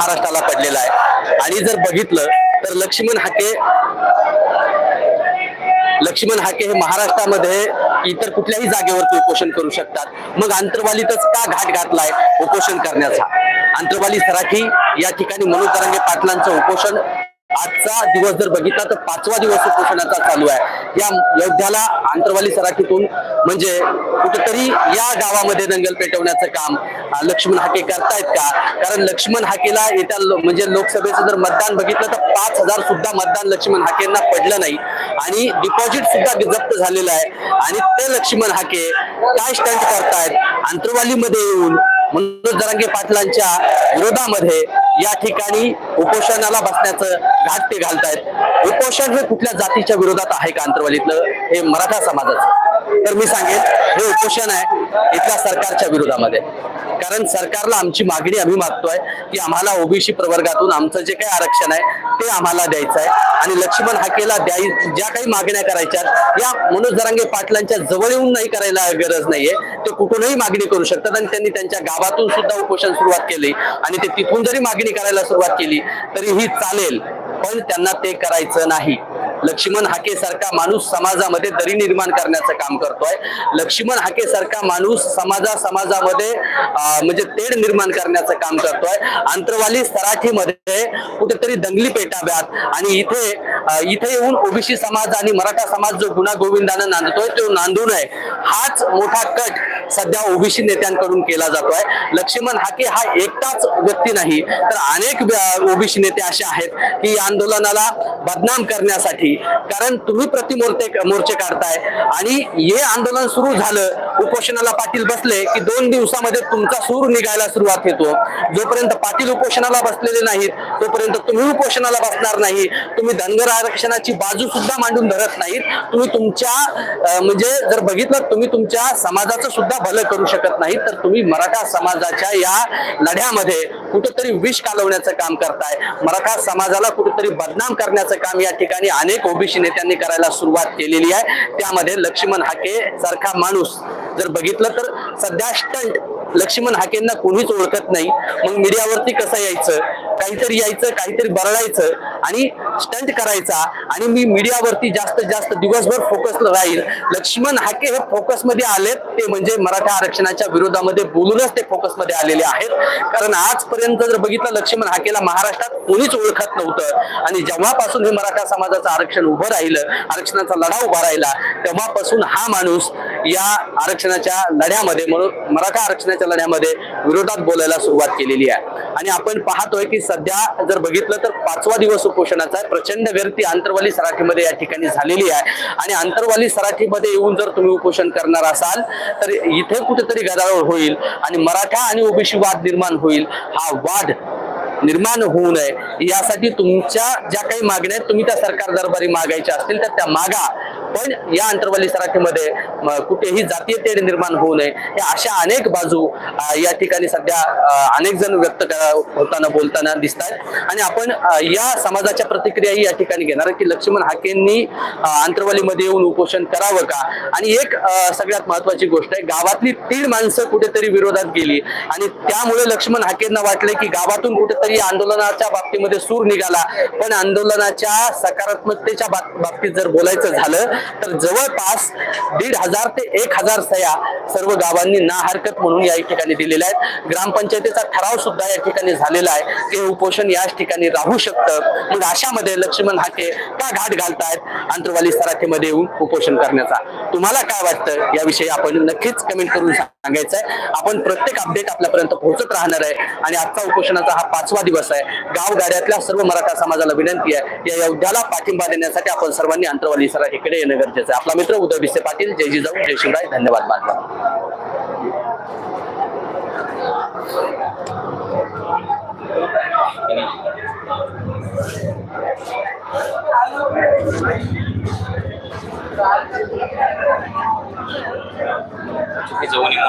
महाराष्ट्राला पडलेला आहे. आणि जर बघितलं तर लक्ष्मण हाके लक्ष्मण हाके हे महाराष्ट्रामध्ये इतर कुठल्याही जागेवरती उपोषण करू शकतात. मग आंतरवालीतच का घाट घातलाय उपोषण करण्याचा? आंतरवाली सराठी या ठिकाणी मनोज तरंगे पाटलांचं उपोषण आजचा दिवस जर बघितला तर पाचवा दिवस उपोषणाचा चालू आहे. या योद्ध्याला आंतरवाली सराठीतून म्हणजे कुठेतरी या गावामध्ये दंगल पेटवण्याचं काम लक्ष्मण हाके करतायत का? कारण लक्ष्मण हाकेला येत्या म्हणजे लोकसभेचं जर मतदान बघितलं तर पाच हजार सुद्धा मतदान लक्ष्मण हाकेंना पडलं नाही. आणि डिपॉझिट सुद्धा जप्त झालेलं आहे. आणि ते लक्ष्मण हाके काय स्टंट करतायत? आंतरवालीमध्ये येऊन मनोज जरांगे पाटलांच्या विरोधामध्ये या ठिकाणी उपोषणाला बसण्याचं घाट ते घालतायत. उपोषण हे कुठल्या जातीच्या विरोधात आहे का आंतरवालीतलं हे मराठा समाजाचं. तर मी सांगेन हे उपोषण आहे इथल्या सरकारच्या विरोधामध्ये. कारण सरकारला आमची मागणी आम्ही मागतोय की आम्हाला ओबीसी प्रवर्गातून आमचं जे काही आरक्षण आहे ते आम्हाला द्यायचं आहे. आणि लक्ष्मण हाकेला द्याय ज्या काही मागण्या करायच्या या मनोज जरांगे पाटलांच्या जवळ येऊन नाही करायला गरज नाहीये. ते कुठूनही मागणी करू शकतात आणि त्यांनी त्यांच्या गावातून सुद्धा उपोषण सुरुवात केली आणि ते तिथून जरी मागणी करायला सुरुवात केली तरी ही चालेल पण त्यांना ते करायचं नाही. लक्ष्मण हाके सारखा माणूस समाजामध्ये दरी निर्माण करण्याचं काम करतोय. लक्ष्मण हाके सारखा माणूस समाजा समाजामध्ये म्हणजे तेढ निर्माण करण्याचं काम करतोय. आंतरवाली सराठीमध्ये कुठेतरी दंगली पेटाव्यात आणि इथे इथे येऊन ओबीसी समाज आणि मराठा समाज जो गुन्हा गोविंदानं नांदतोय तो नांदू नये. हाच मोठा कट सध्या ओबीसी नेत्यांकडून केला जातोय. लक्ष्मण हाके हा एकटाच व्यक्ती नाही तर अनेक ओबीसी नेते असे आहेत की या आंदोलनाला बदनाम करण्यासाठी कारण तुम्ही प्रतिमोर्चे मोर्चे काढताय. आणि हे आंदोलन सुरू झालं उपोषणाला पाटील बसले की दोन दिवसामध्ये तुमचा सूर निघायला सुरुवात होतो. जोपर्यंत पाटील उपोषणाला बसलेले नाहीत तोपर्यंत तुम्ही उपोषणाला बसणार नाही. तुम्ही धनगर आरक्षणाची बाजू सुद्धा मांडून धरत नाहीत. तुम्ही तुमच्या म्हणजे जर बघितलं तुम्ही तुमच्या समाजाचं सुद्धा भलं करू शकत नाही तर तुम्ही मराठा समाजाच्या या लढ्यामध्ये कुठंतरी विष कालवण्याचं काम करताय. मराठा समाजाला कुठंतरी बदनाम करण्याचं काम या ठिकाणी अनेक ओबीसी नेत्यांनी करायला सुरुवात केलेली आहे. त्यामध्ये लक्ष्मण हाके सारखा माणूस जर बघितलं तर सध्या स्टंट लक्ष्मण हाकेंना कोणीच ओळखत नाही. मग मीडियावरती कसं यायचं? काहीतरी यायचं काहीतरी बरळायचं आणि स्टंट करायचा आणि मी मीडियावरती जास्तीत जास्त दिवसभर फोकस राहील. लक्ष्मण हाके हे फोकसमध्ये आलेत. ते म्हणजे मराठा आरक्षणाच्या विरोधामध्ये बोलूनच ते फोकसमध्ये आलेले आहेत. कारण आजपर्यंत जर बघितलं लक्ष्मण हाकेला महाराष्ट्रात कोणीच ओळखत नव्हतं. आणि जेव्हापासून हे मराठा समाजाचं आरक्षण उभं राहिलं आरक्षणाचा लढा उभा राहिला तेव्हापासून हा माणूस या आरक्षणाच्या लढ्यामध्ये म्हणून मराठा आरक्षणाच्या लढ्यामध्ये विरोधात बोलायला सुरुवात केलेली आहे. आणि आपण पाहतोय की सध्या जर बघितलं तर पाचवा दिवस उपोषणाचा प्रचंड गर्दी आंतरवाली सराठीमध्ये या ठिकाणी झालेली आहे. आणि आंतरवाली सराठीमध्ये येऊन जर तुम्ही उपोषण करणार असाल तर इथे कुठेतरी गदारोळ होईल आणि मराठा आणि ओबीसी वाद निर्माण होईल. हा वाद निर्माण होऊ नये. यासाठी तुमच्या ज्या काही मागण्या आहेत तुम्ही त्या सरकार दरबारी मागायच्या असतील तर त्या मागा. पण या अंतर्वाली सराठीमध्ये कुठेही जातीय तेढ निर्माण होऊ नये. या अशा अनेक बाजू या ठिकाणी सध्या अनेक जण व्यक्त करा- होताना बोलताना दिसत आहेत आणि आपण या समाजाच्या प्रतिक्रियाही या ठिकाणी घेणार की लक्ष्मण हाकेंनी आंतरवालीमध्ये येऊन उपोषण करावं का? आणि एक सगळ्यात महत्वाची गोष्ट आहे गावातली तीन माणसं कुठेतरी विरोधात गेली. आणि त्यामुळे लक्ष्मण हाकेंना वाटले की गावातून कुठेतरी आंदोलनाच्या बाबतीमध्ये सूर निघाला. पण आंदोलनाच्या सकारात्मकतेच्या बाब- बाबतीत जर बोलायचं झालं तर जवळपास दीड हजार ते एक हजार सह्या सर्व गावांनी ना हरकत म्हणून या ठिकाणी दिलेल्या आहेत. ग्रामपंचायतीचा ठराव सुद्धा या ठिकाणी झालेला आहे की उपोषण याच ठिकाणी राहू शकतं. मग अशामध्ये लक्ष्मण हाके का घाट घालतायत? आंतरवाली सराठीमध्ये येऊन उपोषण करण्याचा. तुम्हाला काय वाटतं? याविषयी आपण नक्कीच कमेंट करून सांगायचं आहे. आपण प्रत्येक अपडेट आपल्यापर्यंत पोहोचत राहणार आहे आणि आजचा उपोषणाचा हा पाचवा दिवस आहे. गावगाड्यातल्या सर्व मराठा समाजाला विनंती आहे. या योद्ध्याला पाठिंबा देण्यासाठी आपण सर्वांनी आंतरवाली सराठीकडे येणं गरजेचं आहे. आपला मित्र उदय भिसे पाटील जय जिजाऊ जय शिवराय धन्यवाद बांधवा